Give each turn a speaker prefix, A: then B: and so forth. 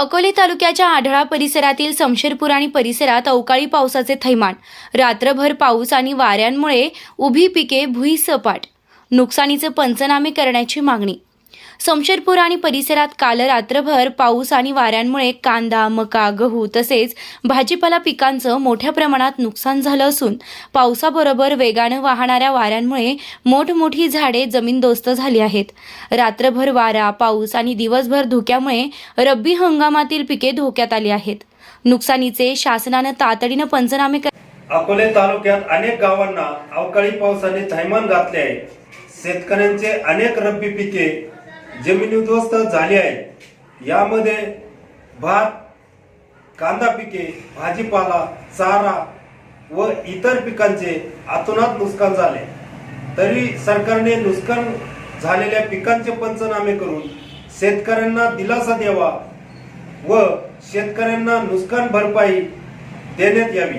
A: अकोले तालुक्याच्या आढळा परिसरातील समशेरपूर आणि परिसरात अवकाळी पावसाचे थैमान. रात्रभर पाऊस आणि वाऱ्यांमुळे उभी पिके भुईसपाट. नुकसानीचे पंचनामे करण्याची मागणी. समशेरपूर आणि परिसरात काल रात्रभर पाऊस आणि वाऱ्यांमुळे कांदा मका गहू तसेच भाजीपाला पिकांचं मोठ्या प्रमाणात नुकसान झालं असून पावसाबरोबर वेगानं वाहणाऱ्या वाऱ्यांमुळे मोठमोठी झाडे जमीनदोस्त झाली आहेत. रात्रभर वारा पाऊस आणि दिवसभर धुक्यामुळे रब्बी हंगामातील पिके धोक्यात आली आहेत. नुकसानीचे शासनानं तातडीनं पंचनामे कर
B: अकोले तालुक्यात अनेक गावांना अवकाळी पावसाने थैमान घातले आहे. शेतकऱ्यांचे अनेक रब्बी पिके जमिनी उद्ध्वस्त झाली आहे. यामध्ये भात कांदा पिके भाजीपाला चारा व इतर पिकांचे अतोनात नुकसान झाले. तरी सरकारने नुकसान झालेल्या पिकांचे पंचनामे करून शेतकऱ्यांना दिलासा द्यावा व शेतकऱ्यांना नुकसान भरपाई देण्यात यावी.